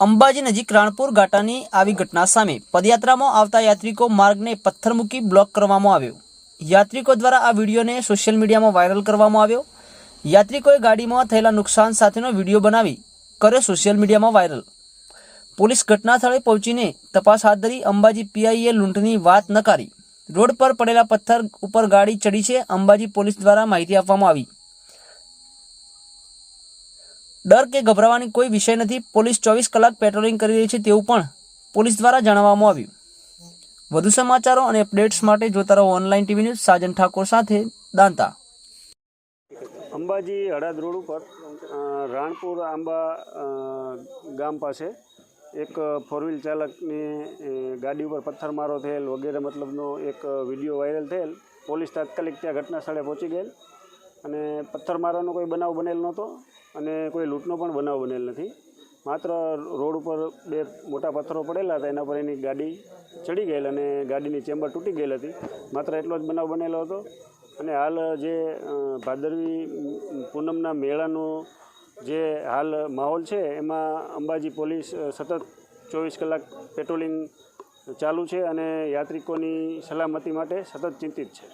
અંબાજી નજીક રાણપુર ઘાટાની આવી ઘટના સામે પદયાત્રામાં આવતા યાત્રિકો માર્ગને પથ્થર મૂકી બ્લોક કરવામાં આવ્યો. યાત્રિકો દ્વારા આ વિડીયોને સોશિયલ મીડિયામાં વાયરલ કરવામાં આવ્યો. યાત્રિકોએ ગાડીમાં થયેલા નુકસાન સાથેનો વીડિયો બનાવી કર્યો સોશિયલ મીડિયામાં વાયરલ. પોલીસ ઘટના સ્થળે પહોંચીને તપાસ હાથ ધરી અંબાજી પીઆઈએ લૂંટની વાત નકારી. રોડ પર પડેલા પથ્થર ઉપર ગાડી ચડી છે અંબાજી પોલીસ દ્વારા માહિતી આપવામાં આવી. ડર કે ગભરાવાની કોઈ વિષય નથી. પોલીસ ચોવીસ કલાક પેટ્રોલિંગ કરી રહી છે તેવું પણ પોલીસ દ્વારા જણાવવામાં આવ્યું. વધુ સમાચારો અને અપડેટ્સ માટે જોતા રહો online TV news Sajan Thakor સાથે દાંતા. અંબાજી હડાદ રોડ ઉપર રાણપુર આંબા ગામ પાસે એક ફોર વ્હીલ ચાલકની ગાડી ઉપર પથ્થરમારો થયેલ વગેરે મતલબનો એક વીડિયો વાયરલ થયેલ. પોલીસ તાત્કાલિક ત્યાં ઘટના સ્થળે પહોંચી ગયેલ. અને પથ્થરમારાનો કોઈ બનાવ બનેલ નહોતો અને કોઈ લૂંટનો પણ બનાવ બનેલ નથી. માત્ર રોડ ઉપર બે મોટા પથ્થરો પડેલા હતા, એના પર એની ગાડી ચડી ગયેલ અને ગાડીની ચેમ્બર તૂટી ગયેલ હતી. માત્ર એટલો જ બનાવ બનેલો હતો. અને હાલ જે ભાદરવી પૂનમના મેળાનો જે હાલ માહોલ છે, એમાં અંબાજી પોલીસ સતત ચોવીસ કલાક પેટ્રોલિંગ ચાલુ છે અને યાત્રિકોની સલામતી માટે સતત ચિંતિત છે.